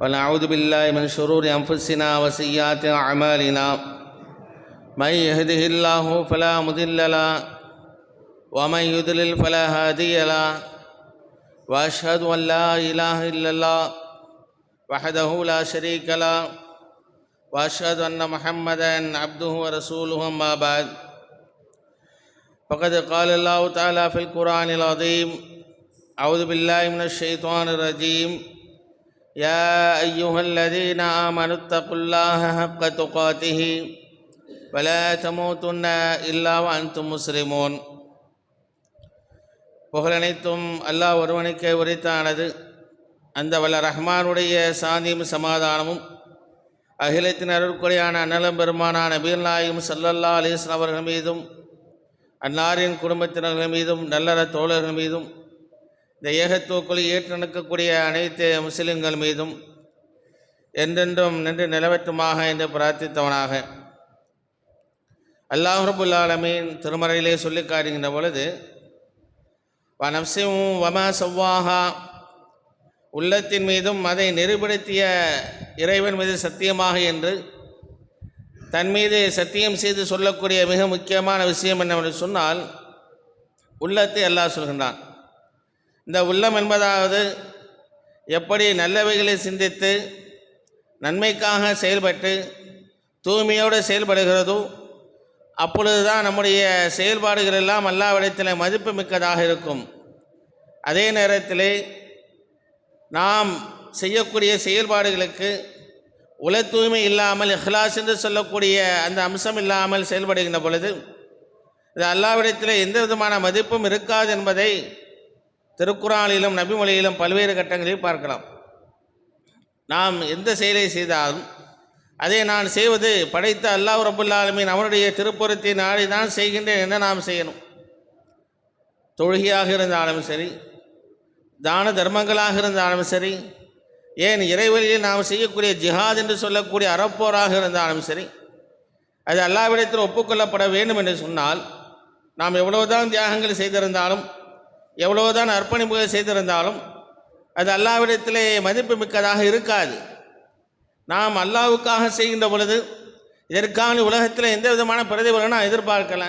ونعوذ بالله من شرور أنفسنا وسيئات أعمالنا. من يهده الله فلا مضل له ومن يضلل فلا هادي له. وأشهد أن لا إله إلا الله وحده لا شريك له وأشهد أن محمدا عبده ورسوله أما بعد. فقد قال الله تعالى في القرآن العظيم أعوذ بالله من الشيطان الرجيم. يا أيها الذين آمنوا اتقوا الله حق تقاته ولا تموتن إلا وأنتم مسلمون புகழனைத்தும் அல்லாஹ் ஒருவனுக்கே உரித்தானது அந்த வல்ல ரஹ்மானுடைய சாந்தியும் சமாதானமும் அகிலத்தின் அருட்கொடையான அன்னலம் பெருமானான நபீர்நாயகம் சல்லல்லா அலிஸ்லாம் அவர்கள் மீதும் அன்னாரின் குடும்பத்தினர்கள் மீதும் நல்லற தோழர்கள் மீதும் இந்த ஏகத்துவக்குழு ஏற்று நடக்கக்கூடிய அனைத்து முஸ்லிம்கள் மீதும் என்றென்றும் நின்று நிலவற்றுமாக என்று பிரார்த்தித்தவனாக. அல்லாஹ் ஆலமீன் திருமறையிலே சொல்லி காட்டுகின்ற பொழுது வனம்சிம் வம சவ்வாஹா உள்ளத்தின் மீதும் அதை நெறிப்படுத்திய இறைவன் மீது சத்தியமாக என்று தன் மீது சத்தியம் செய்து சொல்லக்கூடிய மிக முக்கியமான விஷயம் என்னவென்று சொன்னால் உள்ளத்தை அல்லாஹ் சொல்கின்றான். இந்த உள்ளம் என்பதாவது எப்படி நல்லவைகளை சிந்தித்து நன்மைக்காக செயல்பட்டு தூய்மையோடு செயல்படுகிறதோ அப்பொழுதுதான் நம்முடைய செயல்பாடுகள் எல்லாம் அல்லாவிடத்தில் மதிப்பு மிக்கதாக இருக்கும். அதே நேரத்தில் நாம் செய்யக்கூடிய செயல்பாடுகளுக்கு உல தூய்மை இல்லாமல் இஹ்லாஸ் என்று சொல்லக்கூடிய அந்த அம்சம் இல்லாமல் செயல்படுகின்ற பொழுது இது அல்லாவிடத்தில் எந்த விதமான மதிப்பும் இருக்காது என்பதை திருக்குறானிலும் நபிமொழியிலும் பல்வேறு கட்டங்களில் பார்க்கலாம். நாம் எந்த செயலை செய்தாலும் அதை நான் செய்வது படைத்த அல்லாஹ் ரபுல்லாலுமின் அவனுடைய திருப்புறத்தை நாடி தான் செய்கின்றேன் என்ன நாம் செய்யணும். தொழுகையாக இருந்தாலும் சரி தான தர்மங்களாக இருந்தாலும் சரி ஏன் இறைவழியில் நாம் செய்யக்கூடிய ஜிஹாத் என்று சொல்லக்கூடிய அறப்போராக இருந்தாலும் சரி அது அல்லாவிடத்தில் ஒப்புக்கொள்ளப்பட வேண்டும் என்று சொன்னால் நாம் எவ்வளவுதான் தியாகங்கள் செய்திருந்தாலும் எவ்வளவுதான் அர்ப்பணிப்பு செய்திருந்தாலும் அது அல்லாவிடத்திலே மதிப்பு மிக்கதாக இருக்காது. நாம் அல்லாவுக்காக செய்கின்ற பொழுது இதற்கான உலகத்தில் எந்த விதமான பிரதிபலனும் நான் எதிர்பார்க்கல.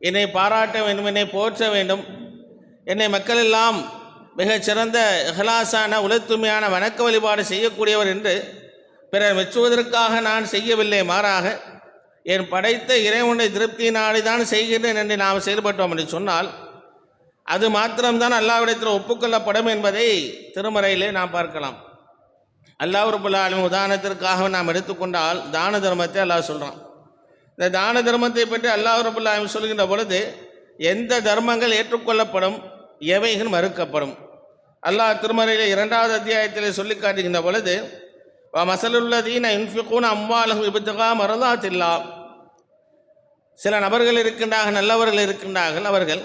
என்னை பாராட்ட வேண்டும் என்னை போற்ற வேண்டும். என்னை மக்கள் எல்லாம் மிகச்சிறந்த இஹலாசான உலத்துமையான வணக்க வழிபாடு செய்யக்கூடியவர் என்று பிறர் மெச்சுவதற்காக நான் செய்யவில்லை. மாறாக என் படைத்த இறைவனுடைய திருப்தியினாலே தான் செய்கின்றேன் என்று நாம் செயல்பட்டோம் என்று சொன்னால் அது மாத்திரம்தான் அல்லாவிடத்தில் ஒப்புக்கொள்ளப்படும் என்பதை திருமறையிலே நாம் பார்க்கலாம். அல்லாஹ் ரபுல்லாலும் உதாரணத்திற்காக நாம் எடுத்துக்கொண்டால் தான தர்மத்தை அல்லாஹ் சொல்கிறான் இந்த தான தர்மத்தை பற்றி அல்லாஹ் ரபுல்லாலும் சொல்கின்ற பொழுது எந்த தர்மங்கள் ஏற்றுக்கொள்ளப்படும் எவைகள் மறுக்கப்படும்? அல்லாஹ் திருமறையில் இரண்டாவது அத்தியாயத்தில் சொல்லி காட்டுகின்ற பொழுது மசலுள்ளதீன இன்ஃபிகூன் அம்மாலகம் விபத்துகா மரதாத்தில்லா சில நபர்கள் இருக்கின்றார்கள் நல்லவர்கள் இருக்கின்றார்கள் அவர்கள்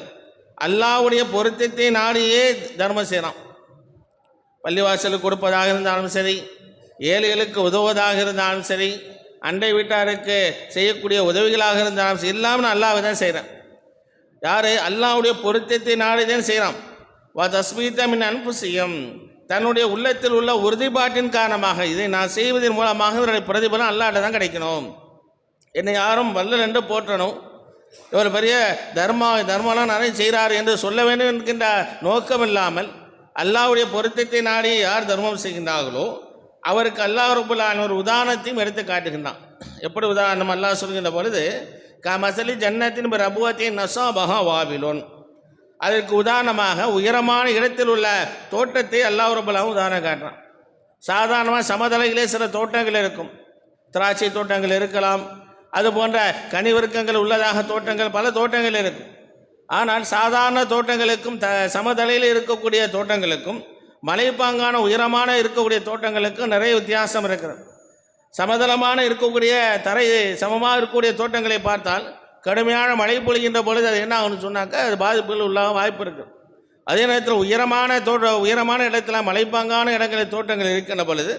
அல்லாவுடைய பொருத்தத்தை நாடியே தர்மம் செய்கிறான் பள்ளிவாசலுக்கு கொடுப்பதாக இருந்தாலும் சரி ஏழைகளுக்கு உதவுவதாக இருந்தாலும் சரி அண்டை வீட்டாருக்கு செய்யக்கூடிய உதவிகளாக இருந்தாலும் சரி இல்லாமல் அல்லாவை தான் செய்கிறேன் யார்? அல்லாவுடைய பொருத்தத்தை நாடி தான் செய்கிறான் வா தஸ்மீத்தமின் அன்பு செய்யும் தன்னுடைய உள்ளத்தில் உள்ள உறுதிப்பாட்டின் காரணமாக இதை நான் செய்வதன் மூலமாக இதனுடைய பிரதிபலம் அல்லாட்ட தான் கிடைக்கணும். என்னை யாரும் வல்லல் என்று போற்றணும். இவர் பெரிய தர்மா தர்மம்லாம் நிறைய செய்கிறார் என்று சொல்ல வேண்டும் என்கின்ற நோக்கம் இல்லாமல் அல்லாவுடைய பொருத்தத்தை நாடி யார் தர்மம் செய்கின்றார்களோ அவருக்கு அல்லாஹ் ரபுல்லான ஒரு உதாரணத்தையும் எடுத்து காட்டுகின்றான். எப்படி உதாரணம்? அல்லாஹ் சொல்கின்ற பொழுது க மசலி ஜன்னத்தின் ரபுவத்தின் நசாபகா வாவிலோன் அதற்கு உதாரணமாக உயரமான இடத்தில் உள்ள தோட்டத்தை அல்லாஹ் ரபுல்லாவும் உதாரணம் காட்டுறான். சாதாரணமாக சமதலையிலே சில தோட்டங்கள் இருக்கும். திராட்சை தோட்டங்கள் இருக்கலாம் அது போன்ற கனிவிருக்கங்கள் உள்ளதாக தோட்டங்கள் பல தோட்டங்கள் இருக்கும். ஆனால் சாதாரண தோட்டங்களுக்கும் த சமதலையில் இருக்கக்கூடிய தோட்டங்களுக்கும் மலைப்பாங்கான உயரமான இருக்கக்கூடிய தோட்டங்களுக்கும் நிறைய வித்தியாசம் இருக்கிறது. சமதளமான இருக்கக்கூடிய தரை சமமாக இருக்கக்கூடிய தோட்டங்களை பார்த்தால் கடுமையான மழை பொழிகின்ற பொழுது அது என்ன ஆகும்னு சொன்னாக்கா அது பாதிப்புகள் உள்ள வாய்ப்பு இருக்குது. அதே நேரத்தில் உயரமான தோட்ட உயரமான இடத்துல மலைப்பாங்கான இடங்களில் தோட்டங்கள் இருக்கின்ற பொழுது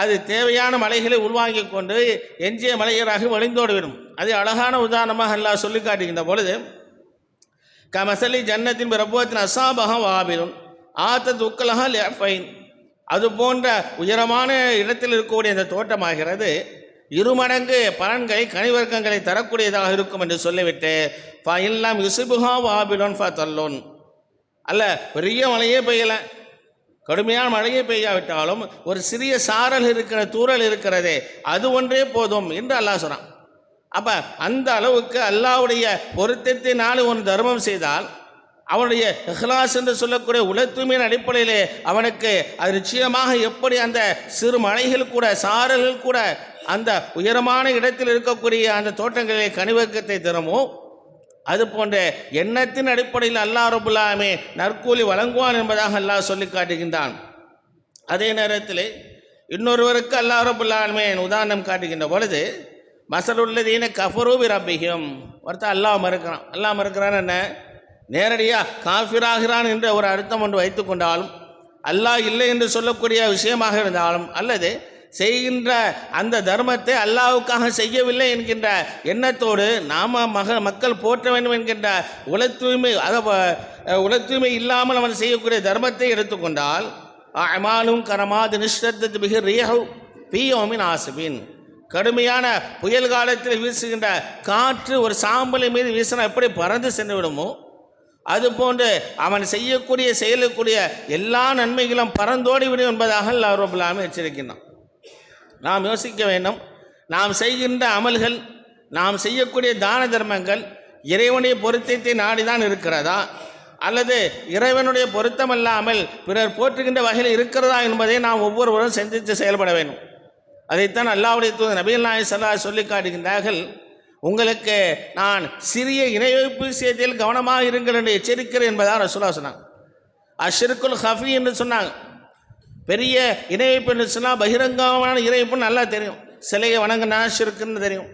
அது தேவையான மலைகளை உள்வாங்கி கொண்டு எஞ்சிய மலையராக வழிந்தோடிவிடும் அது அழகான உதாரணமாக எல்லாம் சொல்லி காட்டுகின்ற பொழுது கமசலி ஜன்னத்தின் பிரபுவத்தின் அசாபகம் வாபிலும் ஆத்த துக்கலக லேஃபைன் அது போன்ற உயரமான இடத்தில் இருக்கக்கூடிய இந்த தோட்டமாகிறது. இருமடங்கு பலன்களை கனிவர்க்கங்களை தரக்கூடியதாக இருக்கும் என்று சொல்லிவிட்டு ஃபைல்லாம் யுசுபுஹா வாபிலோன் ஃபா தல்லோன் அல்ல பெரிய மலையே பெய்யலை. கடுமையான மழையே பெய்யாவிட்டாலும் ஒரு சிறிய சாரல் இருக்கிற தூறல் இருக்கிறதே அது ஒன்றே போதும் என்று அல்லாஹ் சொல்கிறான் அப்போ அந்த அளவுக்கு அல்லாஹ்வுடைய பொருத்தத்தினால் ஒன்று தர்மம் செய்தால் அவனுடைய இஹ்லாஸ் என்று சொல்லக்கூடிய உலத்துமையின் அடிப்படையிலே அவனுக்கு அது நிச்சயமாக எப்படி அந்த சிறு மலைகள் கூட சாரல்கள் கூட அந்த உயரமான இடத்தில் இருக்கக்கூடிய அந்த தோட்டங்களிலே கனிவக்கத்தை தருமோ அது போன்ற எண்ணத்தின் அடிப்படையில் அல்லாஹ் ரபுல்லாமே நற்கூலி வழங்குவான் என்பதாக அல்லாஹ் சொல்லி காட்டுகின்றான். அதே நேரத்தில் இன்னொருவருக்கு அல்லாஹ் ரபுல்லாமே உதாரணம் காட்டுகின்ற பொழுது மசலுள்ளதீன கஃபரூபி ரப்பிகம் ஒருத்தர் அல்லாஹ் மறுக்கிறான். அல்லாஹ் மறுக்கிறான் என்ன? நேரடியாக காஃபிராகிறான் என்ற ஒரு அர்த்தம் ஒன்று வைத்துக்கொண்டாலும் அல்லாஹ் இல்லை என்று சொல்லக்கூடிய விஷயமாக இருந்தாலும் அல்லது செய்கின்ற அந்த தர்மத்தை அல்லாஹ்வுக்காக செய்யவில்லை என்கின்ற எண்ணத்தோடு நாம மக மக்கள் போற்ற வேண்டும் என்கின்ற உல தூய்மை அதை உல தூய்மை இல்லாமல் அவன் செய்யக்கூடிய தர்மத்தை எடுத்துக்கொண்டால் அமாலும் கரமாது நிஷ்டத்து மிக ரியஹு பியோமின் ஆசுபின். கடுமையான புயல் காலத்தில் வீசுகின்ற காற்று ஒரு சாம்பலை மீது வீசினா எப்படி பறந்து சென்று விடுமோ அதுபோன்று அவன் செய்யக்கூடிய செயலுக்குரிய எல்லா நன்மைகளும் பறந்தோடி விடும் என்பதாக அல்லாஹ் ரபுல் எச்சரிக்கின்றான். நாம் யோசிக்க வேண்டும். நாம் செய்கின்ற அமல்கள் நாம் செய்யக்கூடிய தான தர்மங்கள் இறைவனுடைய பொருத்தத்தை நாடிதான் இருக்கிறதா? அல்லது இறைவனுடைய பொருத்தம் அல்லாமல் பிறர் போற்றுகின்ற வகையில் இருக்கிறதா என்பதை நாம் ஒவ்வொருவரும் சிந்தித்து செயல்பட வேண்டும். அதைத்தான் அல்லாவுடைய தூது நபீல் நாய் சல்லா சொல்லி காட்டுகின்றார்கள் உங்களுக்கு நான் சிறிய இணைவைப்பு விஷயத்தில் கவனமாக இருங்கள் என்று எச்சரிக்கிறேன் என்பதாக ரசூலா சொன்னாங்க. அஷிருக்குல் ஹஃபி என்று சொன்னாங்க. பெரிய இணைவைப்பு என்று சொன்னால் பகிரங்கமான இணைப்பு நல்லா தெரியும். சிலையை வணங்கினா சிறுக்குன்னு தெரியும்.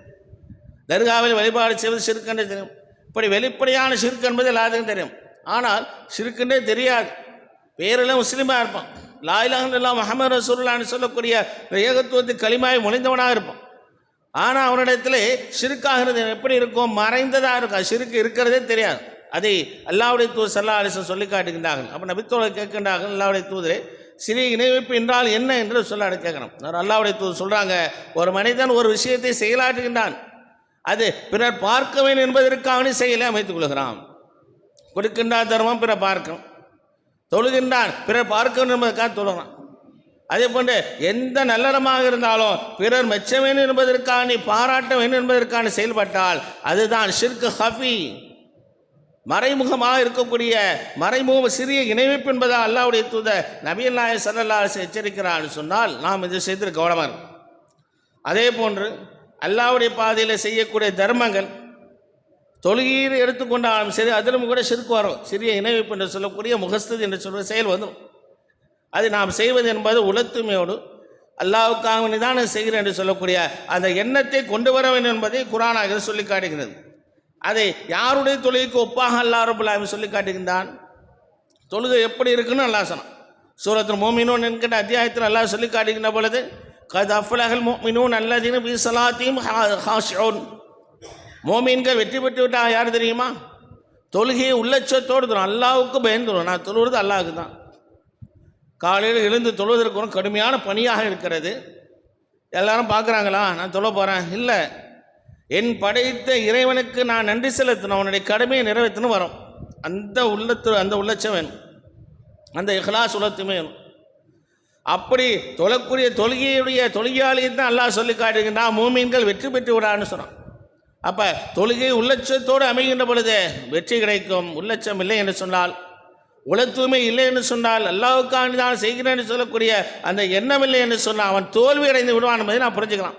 தர்காவில் வழிபாடு செய்வது சிறுக்குன்னு தெரியும். இப்படி வெளிப்படையான சிறுக்கு என்பது எல்லாத்துக்கும் தெரியும். ஆனால் சிறுக்குன்னே தெரியாது. பேரெல்லாம் முஸ்லீமாக இருப்பான். லாயிலாக இல்லா முகமது ரசூல்லான்னு சொல்லக்கூடிய ஏகத்துவத்து களிமாய் முனைந்தவனாக இருப்பான். ஆனால் அவனிடத்தில் சிறுக்காகிறது எப்படி இருக்கும்? மறைந்ததாக இருக்கும். சிறுக்கு இருக்கிறதே தெரியாது. அதை அல்லாவுடைய தூது சல்லா அலிசன் சொல்லி காட்டுகின்றார்கள். அப்போ நபித்தோலை கேட்கின்றார்கள் அல்லாவுடைய தூதரே சிறிய இணைவைப்பு என்றால் என்ன என்று சொல்ல கேட்கணும் அல்லாவுடைய தூது சொல்கிறாங்க ஒரு மனிதன் ஒரு விஷயத்தை செயலாற்றுகின்றான். அது பிறர் பார்க்க வேண்டும் என்பதற்காக செயலை அமைத்துக் கொள்கிறான். கொடுக்கின்றான் தர்மம் பிறர் பார்க்கும். தொழுகின்றான் பிறர் பார்க்க வேண்டும் என்பதற்காக தொழுகிறான். அதே போன்று எந்த நல்லறமாக இருந்தாலும் பிறர் மெச்ச வேண்டும் என்பதற்கான நீ பாராட்ட வேண்டும் என்பதற்கான செயல்பட்டால் அதுதான் ஷிர்கு ஹஃபி. மறைமுகமாக இருக்கக்கூடிய மறைமுகம் சிறிய இணைவிப்பு என்பதாக அல்லாவுடைய தூத நபியல் நாய சல்லல்லா எச்சரிக்கிறான்னு சொன்னால் நாம் இது செய்து கவனமாக அதே போன்று அல்லாவுடைய பாதையில் செய்யக்கூடிய தர்மங்கள் தொழுகீர் எடுத்துக்கொண்டாலும் சரி அதிலும் கூட சிறுக்கு வரும். சிறிய இணைவிப்பு என்று சொல்லக்கூடிய முகஸ்தது என்று சொல்கிற செயல் வந்துடும். அது நாம் செய்வது என்பது உலத்துமையோடு அல்லாவுக்காக நிதானம் செய்கிறேன் என்று சொல்லக்கூடிய அந்த எண்ணத்தை கொண்டு வர வேண்டும் என்பதை குரானாக சொல்லி காட்டுகிறது. அதை யாருடைய தொழுகைக்கு ஒப்பாக அல்லா ரபுல்லாமி சொல்லி காட்டுகின்றான்? தொழுகை எப்படி இருக்குன்னு அல்லா சொன்னான். சூரத்தில் மோமினோன் என்கின்ற அத்தியாயத்தில் அல்லா சொல்லி காட்டுகின்ற பொழுது கது அஃபலகல் மோமினோன் அல்லதீன் பி சலாத்தையும் ஹாஷோன் மோமீன்கள் வெற்றி பெற்று விட்டா யார் தெரியுமா? தொழுகையை உள்ளச்சத்தோடு தரும் அல்லாவுக்கு பயந்துடும் நான் தொழுவது அல்லாவுக்கு தான். காலையில் எழுந்து தொழுவதற்கு கடுமையான பணியாக இருக்கிறது. எல்லாரும் பார்க்குறாங்களா? நான் தொழ போகிறேன் இல்லை. என் படைத்த இறைவனுக்கு நான் நன்றி செலுத்தணும் அவனுடைய கடமையை நிறைவேற்றணும் வரும். அந்த உள்ளத்து அந்த உள்ளச்சம் வேணும். அந்த இஹ்லாஸ் உள்ளத்துமே வேணும். அப்படி தொழக்கூடிய தொழுகையுடைய தொழுகையாளியை தான் அல்லாஹ் சொல்லி காட்டுகின்றான் மூமீன்கள் வெற்றி பெற்று விடான்னு சொன்னான். அப்போ தொழுகை உள்ளச்சத்தோடு அமைகின்ற பொழுது வெற்றி கிடைக்கும். உள்ளச்சம் இல்லை என்று சொன்னால் உளத்தூய்மை இல்லை என்று சொன்னால் அல்லாவுக்காண்டி தான் செய்கிறேன் என்று சொல்லக்கூடிய அந்த எண்ணம் இல்லை என்று சொன்னால் அவன் தோல்வி அடைந்து விடுவான் என்பதை நான் புரிஞ்சுக்கலாம்.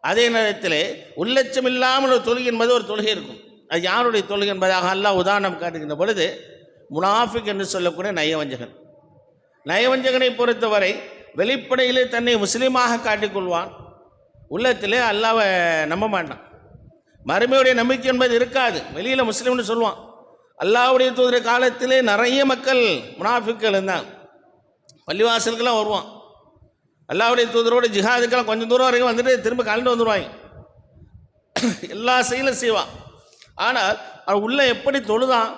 அதே நேரத்தில் உள்ளட்சம் இல்லாமல் ஒரு தொழுகை என்பது ஒரு தொழுகை இருக்கும். அது யாருடைய தொழுகை என்பதாக அல்லாஹ் உதாரணம் காட்டுகின்ற பொழுது முனாஃபிக் என்று சொல்லக்கூடிய நயவஞ்சகன். நயவஞ்சகனை பொறுத்தவரை வெளிப்படையிலே தன்னை முஸ்லீமாக காட்டிக்கொள்வான் உள்ளத்திலே அல்லாவை நம்ப மாட்டான். மறுமையுடைய நம்பிக்கை என்பது இருக்காது. வெளியில் முஸ்லீம்னு சொல்லுவான். அல்லாவுடைய தூதர காலத்திலே நிறைய மக்கள் முனாஃபிக்கள் இருந்தாங்க. பள்ளிவாசலுக்கெல்லாம் வருவான். அல்லாவுடைய தூதரோட ஜிஹாதுக்கெல்லாம் கொஞ்சம் தூரம் வரைக்கும் வந்துட்டு திரும்ப கலந்து வந்துடுவாங்க எல்லா செயலும் செய்வான். ஆனால் அவன் உள்ள எப்படி தொழுதான்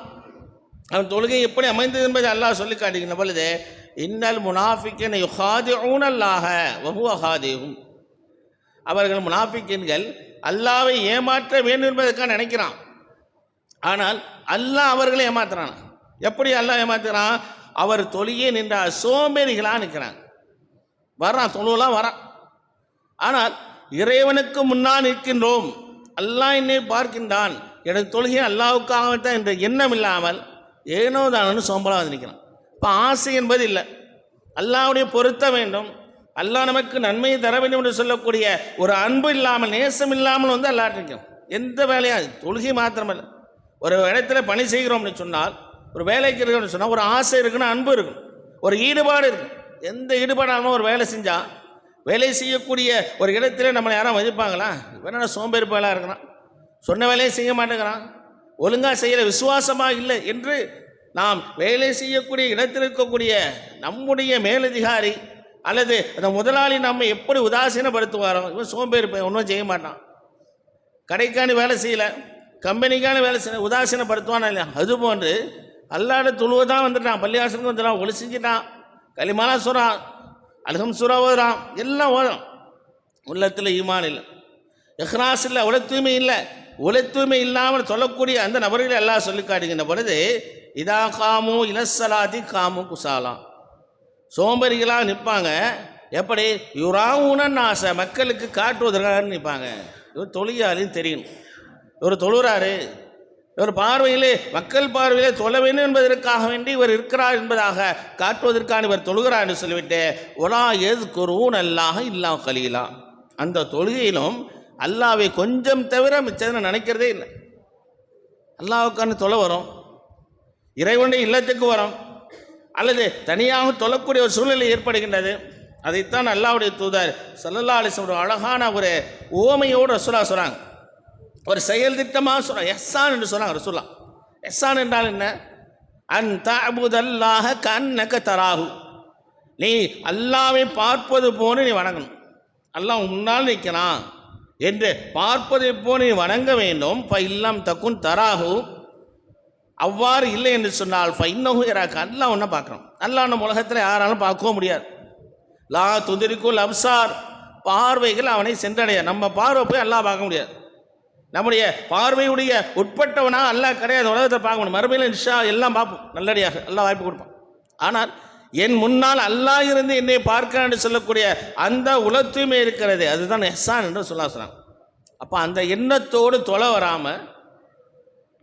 அவன் தொழுகை எப்படி அமைந்தது என்பதை அல்லாஹ் சொல்லி காட்டுகின்ற பொழுது இன்னல் முனாஃபிக்கின் யுஹாதிஊன் அல்லாஹ வஹு அஹாதியும் அவர்கள் முனாஃபிக்கின்கள் அல்லாவை ஏமாற்ற வேண்டும் என்பதற்காக நினைக்கிறான். ஆனால் அல்லாஹ் அவர்களை ஏமாத்துறான். எப்படி அல்லாஹ் ஏமாத்துறான்? அவர் தொழுகே நின்றால் சோம்பேறிகளாக நிற்கிறாங்க வர்றான் தொழுவெல்லாம் வரான் ஆனால் இறைவனுக்கு முன்னால் நிற்கின்றோம். அல்லாஹ் என்னை பார்க்கின்றான். எனது தொழுகை அல்லாவுக்காகத்தான் என்ற எண்ணம் இல்லாமல் ஏனோ தானு சோம்பலாக வந்து நிற்கிறான். இப்போ ஆசை என்பது இல்லை. அல்லாவுடைய பொருத்த வேண்டும். அல்லாஹ் நமக்கு நன்மையை தர வேண்டும் என்று சொல்லக்கூடிய ஒரு அன்பு இல்லாமல் நேசம் இல்லாமல் வந்து அல்லாஹ் நிற்கும். எந்த வேலையும் தொழுகை மாத்திரமல்ல. ஒரு இடத்துல பணி செய்கிறோம்னு சொன்னால் ஒரு வேலைக்கு இருக்கணும்னு சொன்னால் ஒரு ஆசை இருக்குன்னு அன்பு இருக்கும். ஒரு ஈடுபாடு இருக்கும். எந்த ஈடுபாடாலும் ஒரு வேலை செஞ்சால் வேலை செய்யக்கூடிய ஒரு இடத்துல நம்மளை யாரும் மதிப்பாங்களா? இவன சோம்பேறி பயலாக இருக்கிறான். சொன்ன வேலையை செய்ய மாட்டேங்கிறான். ஒழுங்காக செய்யல விசுவாசமாக இல்லை என்று நாம் வேலை செய்யக்கூடிய இடத்தில் இருக்கக்கூடிய நம்முடைய மேலதிகாரி அல்லது அந்த முதலாளி நம்ம எப்படி உதாசீனப்படுத்துவாரோ இவன் சோம்பேறி பையன் ஒன்றும் செய்ய மாட்டான். கடைக்கான வேலை செய்யல கம்பெனிக்கான வேலை செய்யலை உதாசீனப்படுத்துவான் இல்லையா? அது போன்று அல்லாட துழுவதான் வந்துட்டான் பள்ளியாசனுக்கு வந்துட்டான் ஒளி செஞ்சுட்டான் களிமாலா சொல்கிறான் அல்ஹம் சூறா ஓதுறான் எல்லாம் ஓதும் உள்ளத்தில் ஈமான் இல்லை. எஹ்ராஸ் இல்லை உல தூய்மை இல்லை. உல தூய்மை இல்லாமல் சொல்லக்கூடிய அந்த நபர்களை எல்லாம் சொல்லி காட்டுகின்ற பொழுது இதா காமு இலசலாதி காமு குசாலாம் சோம்பேறிகளாக நிற்பாங்க. எப்படி? இவராவுனன் ஆசை மக்களுக்கு காட்டுவதற்காக நிற்பாங்க. இவர் தொழிலாளின்னு தெரியணும் இவர் தொழுறாரு. இவர் பார்வையிலே மக்கள் பார்வையிலே தொழ வேண்டும் என்பதற்காக வேண்டி இவர் இருக்கிறார் என்பதாக காட்டுவதற்கான இவர் தொழுகிறார் என்று சொல்லிவிட்டு ஒலா எது குருவும் அல்லாஹ் இல்லா கலீலா. அந்த தொழுகையிலும் அல்லாவை கொஞ்சம் தவிர மிச்சதுன்னு நினைக்கிறதே இல்லை. அல்லாவுக்கான தொலை வரும். இறைவனுடைய இல்லத்துக்கு வரும். அல்லது தனியாக தொழக்கூடிய ஒரு சூழ்நிலை ஏற்படுகின்றது. அதைத்தான் அல்லாவுடைய தூதர் சல்லல்லா அலிஸ்லம் ஒரு அழகான ஒரு ஓமையோடு ரசூலா சொல்கிறாங்க ஒரு செயல் திட்டமாக சொல்கிறான் எஸ்ஸான் என்று சொன்னாங்க ரசூல்லா எஸ்ஸான் என்றால் என்ன? அன் தபுதல்லாக கண்ணக்க தராகு நீ அல்லாவை பார்ப்பது போல நீ வணங்கணும். அல்லாஹ் முன்னால் நிற்கிறான் என்று பார்ப்பதை போல நீ வணங்க வேண்டும். இப்போ இல்லம் தக்கும் தராகு அவ்வாறு இல்லை என்று சொன்னால் ஃபைன்னகு இராக்கு அல்லா ஒன்றை பார்க்குறோம் அல்லா நம்ம உலகத்தில் யாராலும் பார்க்கவும் முடியாது. லா துதிரிக்குள் அப்சார். பார்வைகள் அவனை சென்றடைய. நம்ம பார்வை போய் எல்லாம் பார்க்க முடியாது. நம்முடைய பார்வையுடைய உட்பட்டவனா அல்லாஹ் கிடையாது. உலகத்தை பார்க்க முடியும். மறுமையில் இன்ஷா எல்லாம் பார்ப்போம். நல்லடியாக எல்லாம் வாய்ப்பு கொடுப்பான். ஆனால் என் முன்னால் அல்லாஹ் இருந்து என்னை பார்க்க என்று சொல்லக்கூடிய அந்த உலத்துமே இருக்கிறது. அதுதான் எஹ்சான் என்று சொல்ல சொன்னாங்க. அப்போ அந்த எண்ணத்தோடு தொலை வராமல்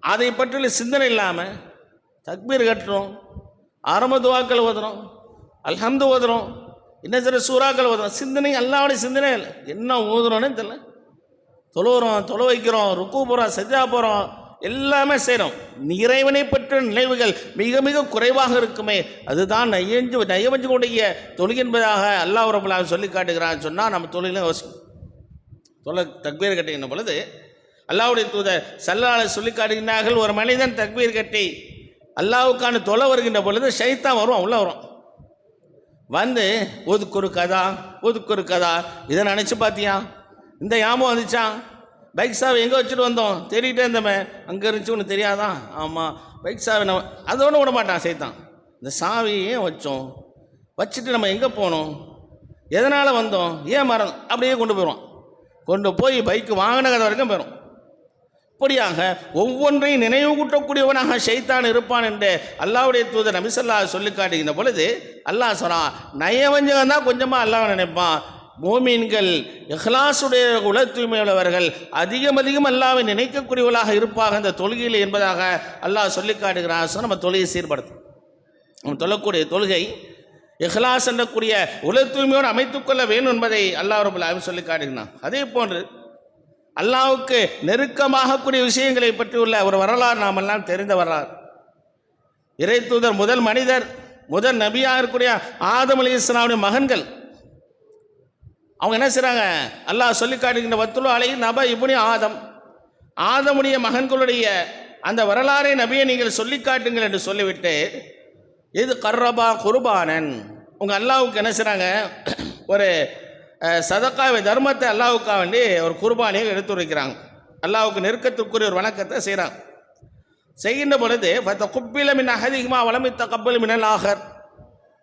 அதை பற்றிய சிந்தனை இல்லாமல் தக்பீர் கட்டுறோம் ஆரம்ப துவாக்கள் ஓதுறோம் அல்ஹம்து ஓதுறோம் என்ன சில சூறாக்கள் ஓதுறோம். சிந்தனை அல்லாவுடைய சிந்தனை இல்லை என்ன ஓதுறோன்னு தெரியல. தொழுகிறோம் தொழு வைக்கிறோம் ருக்கு போகிறோம் செஜா போகிறோம் எல்லாமே செய்கிறோம் இறைவனை பற்றிய நினைவுகள் மிக மிக குறைவாக இருக்குமே. அதுதான் நயஞ்சு நயவஞ்சக்கூடிய தொழில் என்பதாக அல்லாஹ் ரபுல்லா சொல்லி காட்டுகிறான்னு சொன்னால் நம்ம தொழிலும் யோசிக்கும். தொலை தக்பீர் கட்டுகின்ற பொழுது அல்லாவுடைய தூதர் சல்லாலை சொல்லி காட்டுகின்றார்கள் ஒரு மனிதன் தக்பீர் கட்டி அல்லாவுக்கான தொலை வருகின்ற பொழுது ஷைத்தான் வருவான் உள்ளே வரும் வந்து ஒதுக்கொரு கதா ஒதுக்கொரு கதா இதை நினச்சி பார்த்தியா? இந்த ஞாபகம் வந்துச்சான் பைக் சாவி எங்கே வச்சுட்டு வந்தோம்? தேடிகிட்டே இருந்தமே. அங்கே இருந்துச்சு உனக்கு தெரியாதான் ஆமாம் பைக் சாவி நம்ம அதோட விட மாட்டான் சைத்தான். இந்த சாவி ஏன் வச்சோம்? வச்சுட்டு நம்ம எங்கே போனோம்? எதனால் வந்தோம்? ஏன் மரம் அப்படியே கொண்டு போயிடுவான். கொண்டு போய் பைக்கு வாங்கின கதை வரைக்கும் போயிடும். இப்படியாக ஒவ்வொன்றையும் நினைவு கூட்டக்கூடியவனாக ஷைத்தான் இருப்பான் என்று அல்லாவுடைய தூதர் நபிசல்லா சொல்லி காட்டுகின்ற பொழுது அல்லாஹ் சொன்னான் நயவஞ்சகம் தான் கொஞ்சமாக அல்லாவை நினைப்பான். மோமீன்கள் இஹ்லாசுடைய உல தூய்மையுள்ளவர்கள் அதிகம் அதிகம் அல்லாவை நினைக்கக்கூடியவர்களாக இருப்பாக இந்த தொழுகையில் என்பதாக அல்லாஹ் சொல்லி காட்டுகிறான் ஸோ நம்ம தொழுகை சீர்படுத்தும் நம்ம தொழக்கூடிய தொழுகை இஹ்லாஸ் என்றக்கூடிய உல தூய்மையோடு அமைத்துக்கொள்ள வேண்டும் என்பதை அல்லாஹ் ரபுல் சொல்லி காட்டுகிறான் அதே போன்று அல்லாவுக்கு நெருக்கமாகக்கூடிய விஷயங்களை பற்றியுள்ள ஒரு வரலாறு நாம் எல்லாம் தெரிந்த வரலாறு. இறை தூதர் முதல் மனிதர் முதல் நபியாக இருக்கக்கூடிய ஆதம் அலி இஸ்லாமுடைய மகன்கள் அவங்க என்ன செய்கிறாங்க அல்லாஹ் சொல்லி காட்டுகின்ற வத்துலு அலை நப இபுனி ஆதம். ஆதமுடைய மகன்களுடைய அந்த வரலாறை நபியை நீங்கள் சொல்லி காட்டுங்கள் என்று சொல்லிவிட்டு இது கர்ரபா குர்பானன். உங்கள் அல்லாவுக்கு என்ன செய்கிறாங்க ஒரு சதக்காவை தர்மத்தை அல்லாவுக்காக வேண்டி ஒரு குர்பானியை எடுத்து வைக்கிறாங்க. அல்லாவுக்கு நெருக்கத்திற்குரிய ஒரு வணக்கத்தை செய்கிறாங்க செய்கின்ற பொழுது குப்பில மின் அகதிகமாக வளமித்த கப்பல் மின்னல் ஆகர்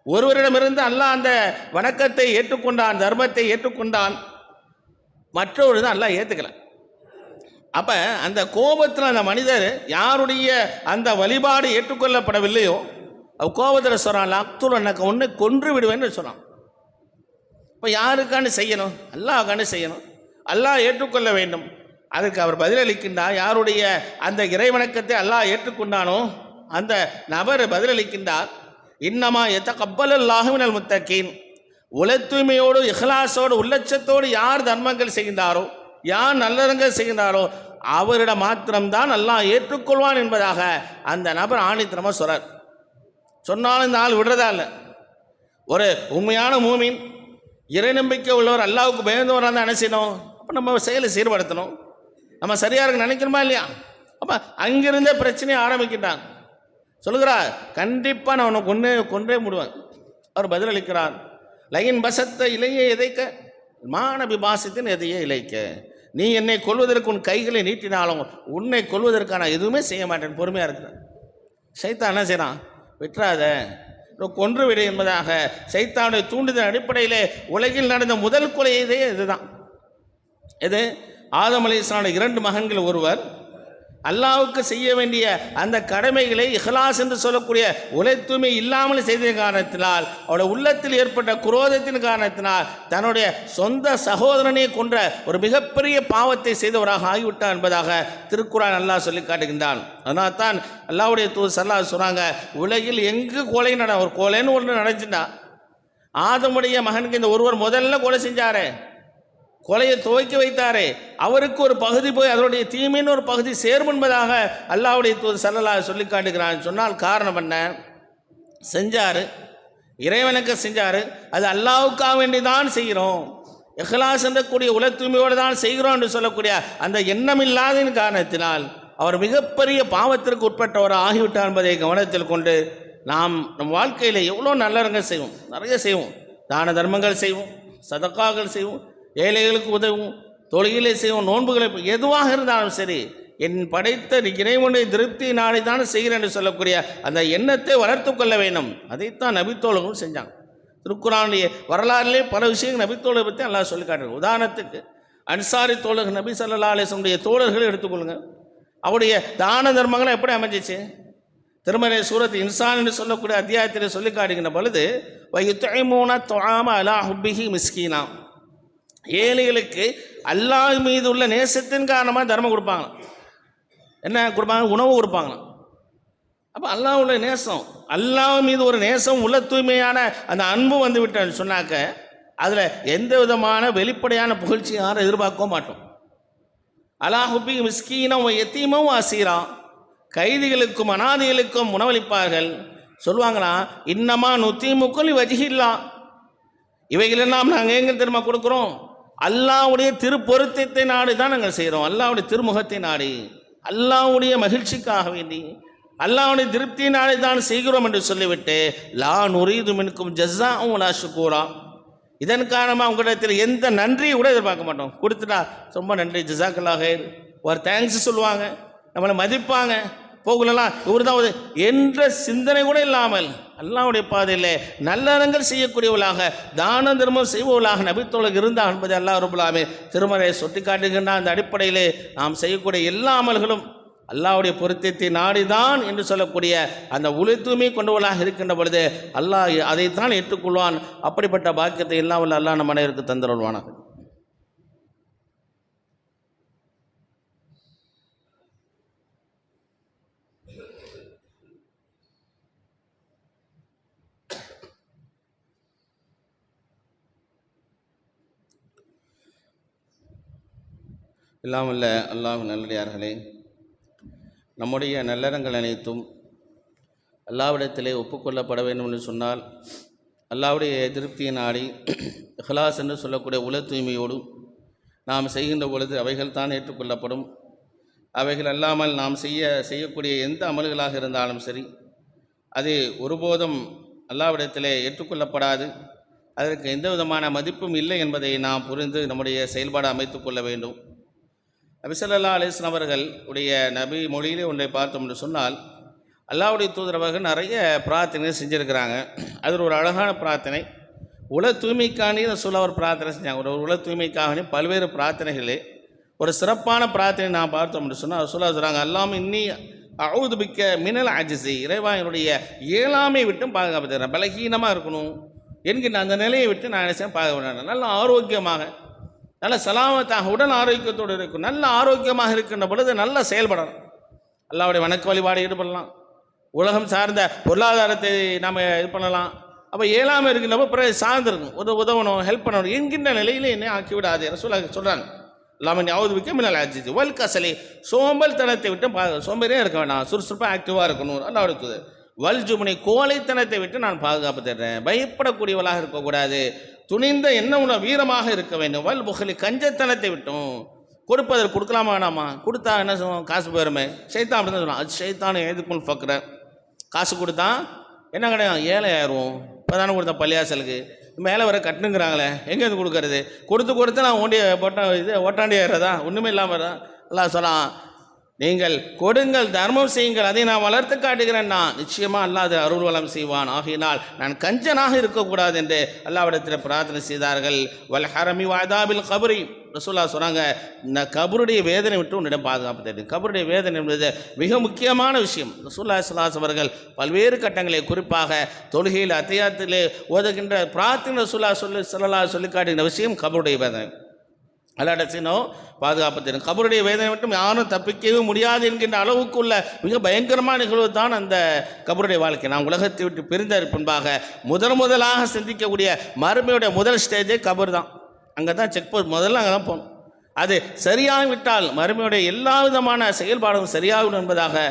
ஒருவரிடமிருந்து அல்லாஹ் அந்த வணக்கத்தை ஏற்றுக்கொண்டான் தர்மத்தை ஏற்றுக்கொண்டான். மற்றொரு தான் அல்லாஹ் ஏற்றுக்கல அப்போ அந்த கோபத்தில் அந்த மனிதர் யாருடைய அந்த வழிபாடு ஏற்றுக்கொள்ளப்படவில்லையோ கோபத்தில் சொல்கிறான் அக்துல் எனக்கு ஒன்று கொன்று விடுவேன்னு சொன்னான் இப்போ யாருக்காண்டு செய்யணும்? அல்லாஹ்காண்டு செய்யணும். அல்லாஹ் ஏற்றுக்கொள்ள வேண்டும். அதுக்கு அவர் பதிலளிக்கின்றார் யாருடைய அந்த இறைவணக்கத்தை அல்லாஹ் ஏற்றுக்கொண்டானோ அந்த நபர் பதிலளிக்கின்றார் இன்னமா எத்த கப்பலல்லாஹுவினல் முத்தக்கீன் உல தூய்மையோடு இஹ்லாசோடு உள்ளச்சத்தோடு யார் தர்மங்கள் செய்கின்றாரோ யார் நல்லதங்கள் செய்கின்றாரோ அவரிடம் மாத்திரம்தான் நல்லா ஏற்றுக்கொள்வான் என்பதாக அந்த நபர் ஆணித்தனமாக சொல்கிறார் சொன்னாலும் இந்த ஆள் விடுறதா இல்லை. ஒரு உண்மையான மூமின் இறை நம்பிக்கை உள்ளவர் அல்லாவுக்கு பயந்தவராக தான் என்ன செய்யணும்? அப்போ நம்ம செயலை சீர்படுத்தணும். நம்ம சரியாக இருக்கு நினைக்கணுமா இல்லையா? அப்போ அங்கிருந்தே பிரச்சனையை ஆரம்பிக்கிட்டான். சொல்லுகிறார் கண்டிப்பாக நான் உனக்கு கொண்டே கொன்றே முடுவேன். அவர் பதிலளிக்கிறார் லைன் பசத்த இலையே இதைக்க மாணவி பாசத்தின் எதையே இழைக்க நீ என்னை கொல்வதற்கு உன் கைகளை நீட்டினாலும் உன்னை கொல்வதற்கான எதுவுமே செய்ய மாட்டேன். பொறுமையாக இருக்கிறேன் சைத்தான் என்ன செய்கிறான் விட்டுறாத. கொன்று விடு என்பதாக சைத்தானுடைய தூண்டுதல் அடிப்படையிலே உலகில் நடந்த முதல் கொலை இதே இதுதான். இது ஆதம் இரண்டு மகன்கள் ஒருவர் அல்லாவுக்கு செய்ய வேண்டிய அந்த கடமைகளை இஹ்லாஸ் என்று சொல்லக்கூடிய உலை தூய்மை இல்லாமல் செய்த காரணத்தினால் அவருடைய உள்ளத்தில் ஏற்பட்ட குரோதத்தின் காரணத்தினால் தன்னுடைய சொந்த சகோதரனை கொன்ற ஒரு மிகப்பெரிய பாவத்தை செய்தவராக ஆகிவிட்டார் என்பதாக திருக்குறான் அல்லாஹ் சொல்லி காட்டுகின்றான். அதனால் தான் அல்லாவுடைய தூது சல்லா சொன்னாங்க உலகில் எங்கு கொலை நட ஒரு கொலைன்னு ஒன்று நடந்துச்சுன்னா ஆதமுடைய மகனுக்கு இந்த ஒருவர் முதல்ல கொலை செஞ்சாரே கொலையை துவக்கி வைத்தாரே. அவருக்கு ஒரு பகுதி போய் அதனுடைய தீமைன்னு ஒரு பகுதி சேரும் என்பதாக அல்லாவுடைய தூது சல்லலா சொல்லி காட்டுகிறான் சொன்னால் காரணம் என்ன? செஞ்சார். இறைவனுக்கு செஞ்சார். அது அல்லாவுக்காக வேண்டி தான் செய்கிறோம். எஹ்லாஸ் என்றக்கூடிய உல தூய்மையோடு தான் செய்கிறோம் என்று சொல்லக்கூடிய அந்த எண்ணம் இல்லாத காரணத்தினால் அவர் மிகப்பெரிய பாவத்திற்கு உட்பட்டவர் ஆகிவிட்டார் என்பதை கவனத்தில் கொண்டு நாம் நம் வாழ்க்கையில் எவ்வளோ நல்லறங்கள் செய்வோம். நிறைய செய்வோம். தான தர்மங்கள் செய்வோம். சதக்காக்கள் செய்வோம். ஏழைகளுக்கு உதவும் தொழுகையிலே செய்வோம் நோன்புகளை எதுவாக இருந்தாலும் சரி என் படைத்த இறைவனுடைய திருப்தி நாளை தான் செய்கிறேன் என்று சொல்லக்கூடிய அந்த எண்ணத்தை வளர்த்து கொள்ள வேண்டும். அதைத்தான் நபித்தோழர்களும் செஞ்சாங்க. திருக்குறானுடைய வரலாறுலேயே பல விஷயங்கள் நபித்தோழை பற்றி எல்லாம் சொல்லி காட்டுறேன் உதாரணத்துக்கு அன்சாரி தோழர் நபி சல்லா அலிஸ்வனுடைய தோழர்களை எடுத்துக்கொள்ளுங்க. அவருடைய தான தர்மங்களை எப்படி அமைஞ்சிச்சு? திருமலை சூரத் இன்சான் என்று சொல்லக்கூடிய அத்தியாயத்தில் சொல்லி காட்டுகின்ற பொழுது வயுத்தைமூன தொழாம அலா ஹுப்பிஹி மிஸ்கீனா. ஏழைகளுக்கு அல்லாஹ் மீது உள்ள நேசத்தின் காரணமாக தர்மம் கொடுப்பாங்க என்ன கொடுப்பாங்க? உணவு கொடுப்பாங்க அப்போ அல்லாஹ்வுடைய நேசம் அல்லாஹ் மீது ஒரு நேசம் உள்ள தூய்மையான அந்த அன்பு வந்து விட்டேன்னு சொன்னாக்க அதில் எந்த விதமான வெளிப்படையான புகழ்ச்சி யாரும் எதிர்பார்க்க மாட்டோம். அலாஹுபி மிஸ்கீனம் எத்தீமும் ஆசீரா கைதிகளுக்கும் அனாதைகளுக்கும் உணவளிப்பார்கள். சொல்லுவாங்களா? இன்னமா நுத்தீமுக்குள் வஜிகில்லா இவைகளெல்லாம் நாங்கள் எங்கே திரும்ப கொடுக்குறோம்? அல்லாவுடைய திருப்பொருத்தத்தை நாடி தான் நாங்கள் செய்கிறோம். அல்லாவுடைய திருமுகத்தை நாடி அல்லாவுடைய மகிழ்ச்சிக்காக வேண்டி அல்லாவுடைய திருப்தி நாடி தான் செய்கிறோம் என்று சொல்லிவிட்டு லா நுரீது மின்கும் ஜஸ்ஸா லா ஷுக்கூரா இதன் காரணமாக உங்களிடத்தில் எந்த நன்றியை கூட எதிர்பார்க்க மாட்டோம். கொடுத்துட்டா ரொம்ப நன்றி ஜிசாக்கல்லாக ஒரு தேங்க்ஸ் சொல்லுவாங்க நம்மளை மதிப்பாங்க. போகலாம் இவர் தான் என்ற சிந்தனை கூட இல்லாமல் அல்லாவுடைய பாதையில் நல்லறங்கள் செய்யக்கூடியவளாக தான தர்மம் செய்பவளாக நபித்தோளுக்கு இருந்தால் என்பதை அல்லா ரபுல்லாமே திருமறை சுட்டி காட்டுகின்ற அந்த அடிப்படையிலே நாம் செய்யக்கூடிய எல்லா அமல்களும் அல்லாவுடைய பொருத்தத்தை நாடிதான் என்று சொல்லக்கூடிய அந்த உளி தூய்மை கொண்டவளாக இருக்கின்ற பொழுது அல்லாஹ் அதைத்தான் ஏற்றுக்கொள்வான். அப்படிப்பட்ட பாக்கியத்தை எல்லாம் உள்ள அல்லாஹ் நம்ம அனைவருக்கு தந்துருவானாக எல்லாம் வல்ல அல்லாஹ் நல்லடியார்களே. நம்முடைய நல்லறங்கள் அனைத்தும் அல்லாவிடத்திலே ஒப்புக்கொள்ளப்பட வேண்டும் என்று சொன்னால் அல்லாவுடைய திருப்தியை நாடி இஹ்லாஸ் என்று சொல்லக்கூடிய உல தூய்மையோடும் நாம் செய்கின்ற பொழுது அவைகள் தான் ஏற்றுக்கொள்ளப்படும். அவைகள் அல்லாமல் நாம் செய்ய செய்யக்கூடிய எந்த அமல்களாக இருந்தாலும் சரி அது ஒருபோதும் அல்லாவிடத்திலே ஏற்றுக்கொள்ளப்படாது. அதற்கு எந்த விதமான மதிப்பும் இல்லை என்பதை நாம் புரிந்து நம்முடைய செயல்பாடு அமைத்துக்கொள்ள வேண்டும். நபிசல்லா அலிஸ்லாம் அவர்கள் உடைய நபி மொழியிலே ஒன்றை பார்த்தோம் என்று சொன்னால் அல்லாவுடைய தூதரவாக நிறைய பிரார்த்தனை செஞ்சுருக்கிறாங்க. அதில் ஒரு அழகான பிரார்த்தனை உல தூய்மைக்கானே சொல்ல அவர் பிரார்த்தனை செஞ்சாங்க. ஒரு உல தூய்மைக்காகனே பல்வேறு பிரார்த்தனைகளே ஒரு சிறப்பான பிரார்த்தனை நான் பார்த்தோம் என்று சொன்னால் சொல்ல சொல்கிறாங்க அல்லாம இன்னி அவுதுபிக்க மினல் அஜிசி இறைவா என்னுடைய இயலாமை விட்டும் பாதுகாப்பு தரேன் பலகீனமாக இருக்கணும் என்கின்ற அந்த நிலையை விட்டு நான் என்ன செய்ய பாதுகாப்பு நல்ல ஆரோக்கியமாக நல்ல சலாமத்தாக உடல் ஆரோக்கியத்தோடு இருக்கும் நல்ல ஆரோக்கியமாக இருக்கின்ற பொழுது நல்லா செயல்படணும் அல்லாவுடைய வணக்க வழிபாடு ஈடுபடலாம். உலகம் சார்ந்த பொருளாதாரத்தை நாம் இது பண்ணலாம். அப்போ ஏழாமல் இருக்கின்றப்போ பிறகு சார்ந்திருக்கும். உத உதவணும் ஹெல்ப் பண்ணணும் என்கின்ற நிலையிலே என்ன ஆக்கி விடாது சொல்ல சொல்கிறாங்க எல்லாமே யாவது விற்க மின்னல் ஆச்சு வல் கசலி. சோம்பல் தனத்தை விட்டு பா சோம்பேறியே இருக்க வேண்டாம் சுறுசுறுப்பாக ஆக்டிவாக இருக்கணும். நல்லா இருக்குது. வல் ஜுமனை கோழைத்தனத்தை விட்டு நான் பாதுகாப்பு தர்றேன் பயப்படக்கூடியவளாக இருக்கக்கூடாது. துணிந்த என்ன உணவு வீரமாக இருக்க வேண்டும். வல் புகழி கஞ்சத்தனத்தை விட்டும். கொடுப்பதற்கு கொடுக்கலாமா வேணாமா? கொடுத்தா என்ன சொல்லுவோம் காசு போயிருமே. சைத்தான் அப்படி தான் சொல்லுவான். அது சைத்தான் எதுக்குள் பார்க்குறேன் காசு கொடுத்தா என்ன கிடையாது ஏழை ஆயிரும் இப்போ தானே கொடுத்தா பள்ளியாசலுக்கு. மேலே வர கட்டணுங்கிறாங்களே எங்கேருந்து கொடுக்கறது? கொடுத்து கொடுத்து நான் ஓண்டிய போட்ட இது ஓட்டாண்டி ஏறுறதா ஒன்றுமே இல்லாமல் தான் எல்லாம் சொல்லலாம் நீங்கள் கொடுங்கள் தர்மம் செய்யுங்கள் அதை நான் வளர்த்து நான். நிச்சயமாக அல்லாஹ் அது அருள் வளம் செய்வான். ஆகினால் நான் கஞ்சனாக இருக்கக்கூடாது என்று அல்லாவிடத்தில் பிரார்த்தனை செய்தார்கள். வல் ஹரமி வாதாபில் கபரி. ரசூல்லா சொன்னாங்க இந்த கபருடைய வேதனை விட்டு உன்னிடம் பாதுகாப்பு தேடு. கபருடைய வேதனை என்பது மிக முக்கியமான விஷயம். ரசூல்லா சுல்லாஸ் அவர்கள் பல்வேறு கட்டங்களை குறிப்பாக தொழுகையில் அத்தியாயத்திலே ஓதுகின்ற பிரார்த்தனை ரசூல்லா சொல்லி சொல்லலா சொல்லி காட்டுகின்ற விஷயம் கபருடைய வேதனை. அல்லாடச்சினோ பாதுகாப்பு தரும் கபருடைய வேதனை மட்டும் யாரும் தப்பிக்கவே முடியாது என்கின்ற அளவுக்கு உள்ள மிக பயங்கரமான நிகழ்வு தான் அந்த கபருடைய வாழ்க்கை. நாம் உலகத்தை விட்டு பிரிந்த பின்பாக முதல் முதலாக சிந்திக்கக்கூடிய மறுமையுடைய முதல் ஸ்டேஜே கபர் தான். அங்கே தான் செக் போஸ்ட் முதல்ல அங்கே தான் போகணும். அது சரியாகிவிட்டால் மறுமையுடைய எல்லா விதமான செயல்பாடும் சரியாகும் என்பதாக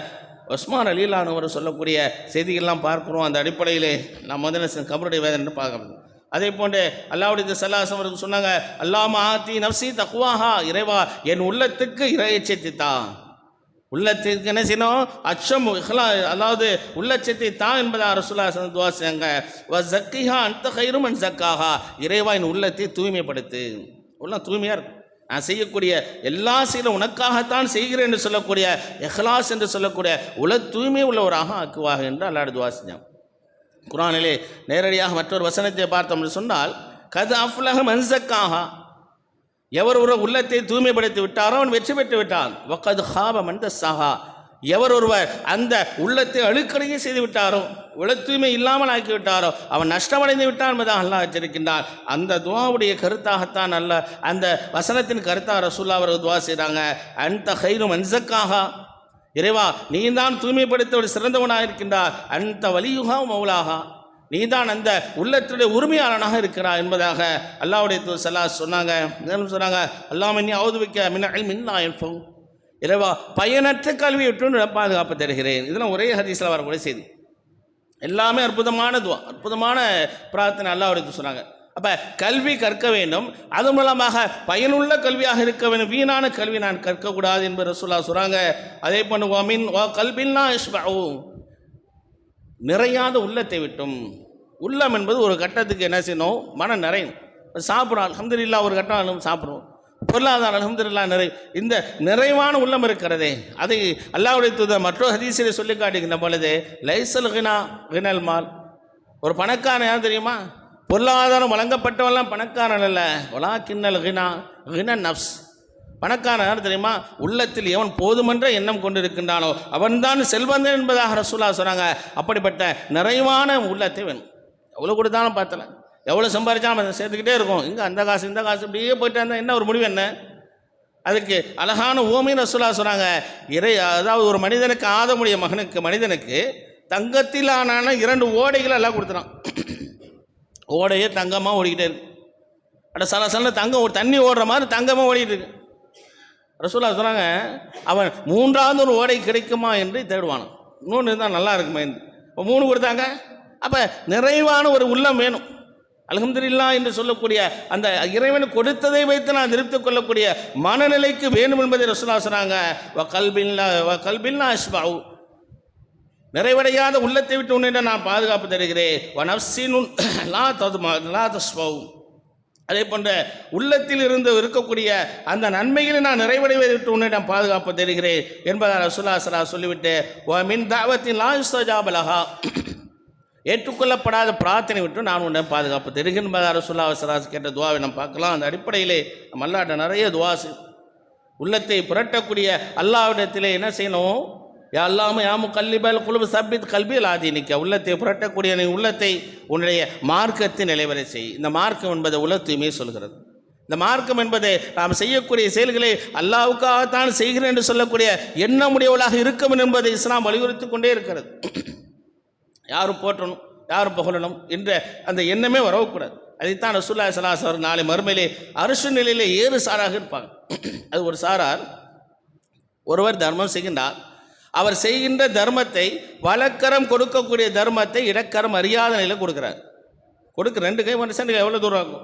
ஒஸ்மான் அலீலானவர் சொல்லக்கூடிய செய்திகள்லாம் பார்க்குறோம். அந்த அடிப்படையிலே நாம் முதல்ல கபருடைய வேதனை பார்க்கணும் அதே போன்று அல்லாவுடைய சல்லாசம் அவர்கள் சொன்னாங்க அல்லாம ஆத்தி நப்சி தக்குவாஹா இறைவா என் உள்ளத்துக்கு இறையச்சத்தை தான் உள்ளத்துக்கு என்ன செய்யணும்? அச்சம் இஹ்லா அதாவது உள்ளச்சத்தை தான் என்பதா ரசுல்லா துவா செய்யாங்க வ ஜக்கிஹா அந்த கயிறும் அன் ஜக்காஹா இறைவா என் உள்ளத்தை தூய்மைப்படுத்து. உள்ளம் தூய்மையாக இருக்கும். நான் செய்யக்கூடிய எல்லா செயலும் உனக்காகத்தான் செய்கிறேன் என்று சொல்லக்கூடிய எஹ்லாஸ் என்று சொல்லக்கூடிய உல தூய்மை உள்ளவராக ஆக்குவாக என்று அல்லாடு துவா செஞ்சான். குரானிலே நேரடியாக மற்றொரு வசனத்தை பார்த்தோம் என்று சொன்னால் கது அஃப்லக மன்சக்காக எவர் ஒரு உள்ளத்தை தூய்மைப்படுத்தி விட்டாரோ அவன் வெற்றி பெற்று விட்டான். ஒக்கது ஹாப மந்த சஹா எவர் ஒருவர் அந்த உள்ளத்தை அழுக்கடையே செய்து விட்டாரோ உள்ள தூய்மை இல்லாமல் ஆக்கி விட்டாரோ அவன் நஷ்டமடைந்து விட்டான் என்பதாக அல்லாஹ் எச்சரிக்கின்றான். அந்த துவாவுடைய கருத்தாகத்தான் அல்ல அந்த வசனத்தின் கருத்தாக ரசூல்லா அவர் துவா செய்கிறாங்க அந்த கைலும் மன்சக்காகா இறைவா நீதான் தூய்மைப்படுத்த ஒரு சிறந்தவனாக இருக்கின்றார் அந்த வலியுகா மௌலாகா. நீதான் அந்த உள்ளத்துடைய உரிமையாளனாக இருக்கிறார் என்பதாக அல்லாவுடைய தூ சொன்னாங்க. சொன்னாங்க அல்லாம நீ அவுது வைக்க மின்னாய் மின்னா என்போம் இறைவா பயனற்ற கல்வி விட்டு பாதுகாப்பு தருகிறேன். இதெல்லாம் ஒரே ஹதீஸில் வரக்கூடிய செய்தி. எல்லாமே அற்புதமான துவா அற்புதமான பிரார்த்தனை அல்லாவுடைய சொன்னாங்க. அப்போ கல்வி கற்க வேண்டும். அது மூலமாக பயனுள்ள கல்வியாக இருக்க வேண்டும். வீணான கல்வி நான் கற்கக்கூடாது என்பது ரசூல்லா சொல்கிறாங்க அதே பண்ணுவோம் மீன் ஓ கல்வின்னா நிறையாத உள்ளத்தை விட்டும். உள்ளம் என்பது ஒரு கட்டத்துக்கு என்ன செய்யணும்? மனம் நிறையணும். சாப்பிட்றோம் அலமதுல்லா ஒரு கட்டம் சாப்பிடுவோம் பொருளாதாரம் அலமதுல்லா நிறை இந்த நிறைவான உள்ளம் இருக்கிறதே. அதை அல்லாவுடைய தூதர் மற்றொரு ஹதீசில் சொல்லி காட்டுகின்ற பொழுது லைசல் ஹினா ஹினல் மால். ஒரு பணக்காரன் யார் தெரியுமா? பொருளாதாரம் வழங்கப்பட்டவெல்லாம் பணக்காரன் அல்ல. ஒலா கிண்ணல் ஹினா ஹின நப்ஸ் பணக்காரன் தெரியுமா? உள்ளத்தில் எவன் போதுமென்ற எண்ணம் கொண்டிருக்கின்றானோ அவன்தான் செல்வந்தன் என்பதாக ரசூலா சொன்னாங்க. அப்படிப்பட்ட நிறைவான உள்ளத்தை வேணும். எவ்வளோ கொடுத்தாலும் பார்த்தல. எவ்வளோ சம்பாதிச்சாலும் அதை சேர்த்துக்கிட்டே இருக்கும். இங்கே அந்த காசு இந்த காசு இப்படியே போயிட்டு இருந்தால் என்ன ஒரு முடிவு என்ன? அதுக்கு அழகான ஓமின்னு ரசூலா சொன்னாங்க. இறை அதாவது ஒரு மனிதனுக்கு ஆதமுடைய மகனுக்கு மனிதனுக்கு தங்கத்தில் ஆனான இரண்டு ஓடைகள் எல்லாம் கொடுத்துறான். ஓடையே தங்கமாக ஓடிக்கிட்டே இருக்கு. அட சல சல தங்கம் ஒரு தண்ணி ஓடுற மாதிரி தங்கமாக ஓடிட்டு இருக்கு. ரசூலா சொன்னாங்க அவன் மூன்றாவது ஒரு ஓடை கிடைக்குமா? என்று தேடுவான் இன்னொன்று இருந்தால் நல்லா இருக்குமே என்று. இப்போ மூணு கொடுத்தாங்க. அப்போ நிறைவான ஒரு உள்ளம் வேணும். அலகம்துல்லா என்று சொல்லக்கூடிய அந்த இறைவன் கொடுத்ததை வைத்து நான் திருப்தி கொள்ளக்கூடிய மனநிலைக்கு வேணும் என்பதை ரசூலா சொன்னாங்க. வ கல்பின்லா வ கல்பின்லா அஸ்பாவு நிறைவடையாத உள்ளத்தை விட்டு உன்னிடம் நான் பாதுகாப்பு தருகிறேன். வ லா ததுமா லா தஸ்பவு அதே போன்ற உள்ளத்தில் இருந்து இருக்கக்கூடிய அந்த நன்மைகளை நான் நிறைவடைவதை விட்டு உன்னிடம் பாதுகாப்பு தருகிறேன் என்பதை ரசுல்லா சலா சொல்லிவிட்டு "வ மின் தாவத்தின் லா ஏற்றுக்கொள்ளப்படாத பிரார்த்தனை விட்டு நான் உன்னை பாதுகாப்பு தருகிறேன் என்பதை ரசுல்லா சலாஸ் கேட்ட துவாவை நம்ம பார்க்கலாம். அந்த அடிப்படையிலே நம்ம அல்லாட்ட நிறைய துவா உள்ளத்தை புரட்டக்கூடிய அல்லாவிடத்திலே என்ன செய்யணும்? யா யாமு கல்லிபல் குழுவு சப்பித் கல்வியில் ஆதீனிக்க உள்ளத்தை புரட்டக்கூடிய நீ உள்ளத்தை உன்னுடைய மார்க்கத்தை நிலைவரை செய். இந்த மார்க்கம் என்பதை உலகத்தையுமே சொல்கிறது. இந்த மார்க்கம் என்பது நாம் செய்யக்கூடிய செயல்களை அல்லாவுக்காகத்தான் செய்கிறேன் என்று சொல்லக்கூடிய எண்ணமுடையவளாக இருக்கும் என்பதை இஸ்லாம் வலியுறுத்தி கொண்டே இருக்கிறது. யாரும் போற்றணும் யாரும் புகழணும் என்ற அந்த எண்ணமே வரக்கூடாது. அதைத்தான் ரசூல்லா சலாஸ் அவர் நாளை மறுமையிலே அரசு நிலையிலே ஏறு சாராக இருப்பாங்க. அது ஒரு சாரார் ஒருவர் தர்மம் செய்கின்றார். அவர் செய்கின்ற தர்மத்தை வலக்கரம் கொடுக்கக்கூடிய தர்மத்தை இடக்கரம் அறியாத நிலையில் கொடுக்குறார். கொடுக்க ரெண்டு கை மனுஷன் எவ்வளோ தூரம் ஆகும்?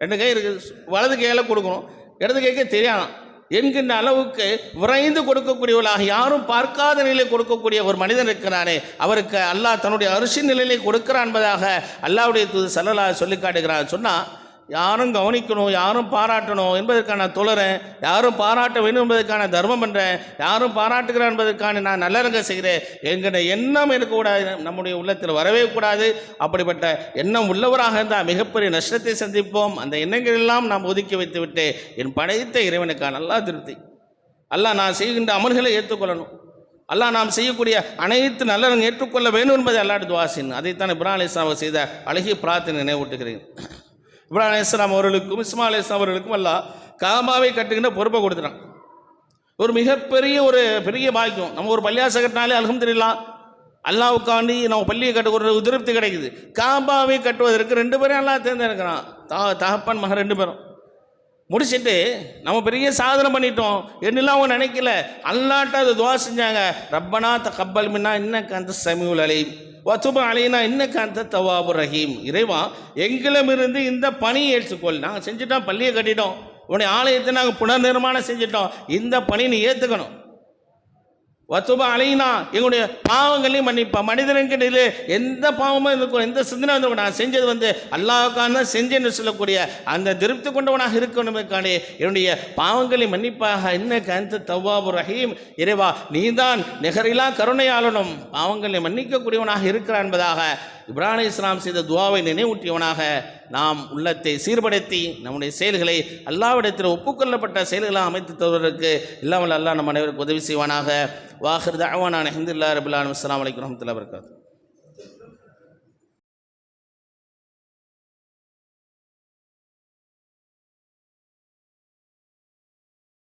ரெண்டு கை இருக்குது வலது கையில் கொடுக்கணும். இடது கைக்கு தெரியலாம் என்கின்ற அளவுக்கு விரைந்து கொடுக்கக்கூடியவளாக யாரும் பார்க்காத நிலையில் கொடுக்கக்கூடிய ஒரு மனிதன் இருக்கிறானே. அவருக்கு அல்லாஹ் தன்னுடைய அரிசி நிலையிலே கொடுக்கிறான் என்பதாக அல்லாவுடைய தூது சல்லல்லா சொல்லி காட்டுகிறான் சொன்னால் யாரும் கவனிக்கணும் யாரும் பாராட்டணும் என்பதற்கான நான் தொழறேன் யாரும் பாராட்ட வேண்டும் என்பதற்கான தர்மம் பண்ணுறேன் யாரும் பாராட்டுகிறேன் என்பதற்கான நான் நல்லறங்க செய்கிறேன். என்கிற எண்ணம் இருக்கக்கூடாது நம்முடைய உள்ளத்தில் வரவே கூடாது. அப்படிப்பட்ட எண்ணம் உள்ளவராக இருந்தால் மிகப்பெரிய நஷ்டத்தை சந்திப்போம். அந்த எண்ணங்கள் எல்லாம் நாம் ஒதுக்கி வைத்துவிட்டு என் படைத்த இறைவனுக்கான நல்லா திருப்தி. அல்ல நான் செய்கின்ற அமல்களை ஏற்றுக்கொள்ளணும். அல்லாஹ் நாம் செய்யக்கூடிய அனைத்து நல்லறங்க ஏற்றுக்கொள்ள வேண்டும் என்பதை அல்லாட்டு துவாசின் அதைத்தான் இப்ராஹிம் அலிஸ்லாம் செய்த அழகிய பிரார்த்தனை நினைவூட்டுகிறேன். இப்ராஹிம் அவர்களுக்கும் இஸ்மா அலிஸ்லாம் அவர்களுக்கும் அல்லாஹ் காபாவை கட்டுகின்ற பொறுப்பை கொடுத்துட்டான். ஒரு மிகப்பெரிய ஒரு பெரிய பாக்கியம். நம்ம ஒரு பள்ளியாசை கட்டினாலே அல்ஹம்துலில்லாஹ் அல்லாவுக்காண்டி நம்ம பள்ளியை கட்ட ஒரு திருப்தி கிடைக்குது. காபாவை கட்டுவதற்கு ரெண்டு பேரும் எல்லாம் தேர்ந்தெடுக்கிறான். தா தகப்பன் மகன் ரெண்டு பேரும். முடிச்சிட்டு நம்ம பெரிய சாதனை பண்ணிட்டோம். என்னெல்லாம் அவங்க நினைக்கல. அல்லாட்ட அது துவா செஞ்சாங்க. ரப்பனா த கப்பல் மின்னா இன்னக்கு கந்த சமியுல் அலையும் வத்துப அலையினா என்ன காந்த தவாபு ரஹீம். இறைவா எங்களிடமிருந்து இந்த பணியை ஏற்றுக்கொள். நாங்கள் செஞ்சுட்டோம் பள்ளியை கட்டிட்டோம். உன்னுடைய ஆலயத்தை நாங்கள் புனர் நிர்மாணம் செஞ்சிட்டோம். இந்த பணி நீ ஏற்றுக்கணும் வத்துப அலைனா எங்களுடைய பாவங்களையும் மன்னிப்பா மனிதனுக்கிடையிலே எந்த பாவமும் இருக்கும் எந்த சிந்தனை வந்து நான் செஞ்சது வந்து அல்லாவுக்கான தான் செஞ்சேன்னு சொல்லக்கூடிய அந்த திருப்தி கொண்டவனாக இருக்கணுமேக்கானே என்னுடைய பாவங்களை மன்னிப்பாக. என்ன கந்த தவ்வாபு ரஹீம் இறைவா நீதான் நிகரிலா கருணையாளனும் பாவங்களை மன்னிக்கக்கூடியவனாக இருக்கிறான் என்பதாக இப்ராஹிம் இஸ்லாம் செய்த துவாவை நினைவூட்டியவனாக நாம் உள்ளத்தை சீர்படுத்தி நம்முடைய செயல்களை அல்லாவிடத்தில் ஒப்புக்கொள்ளப்பட்ட செயல்களாக அமைத்து தருவதற்கு இல்லாமல் அல்லாஹ் நம் அனைவருக்கு உதவி செய்வானாக. வாஹிர் தாவான அஹமதுல்லா ரபுல்லான் அஸ்லாம் வலைக்கம் வரமத்துல வரகாத்து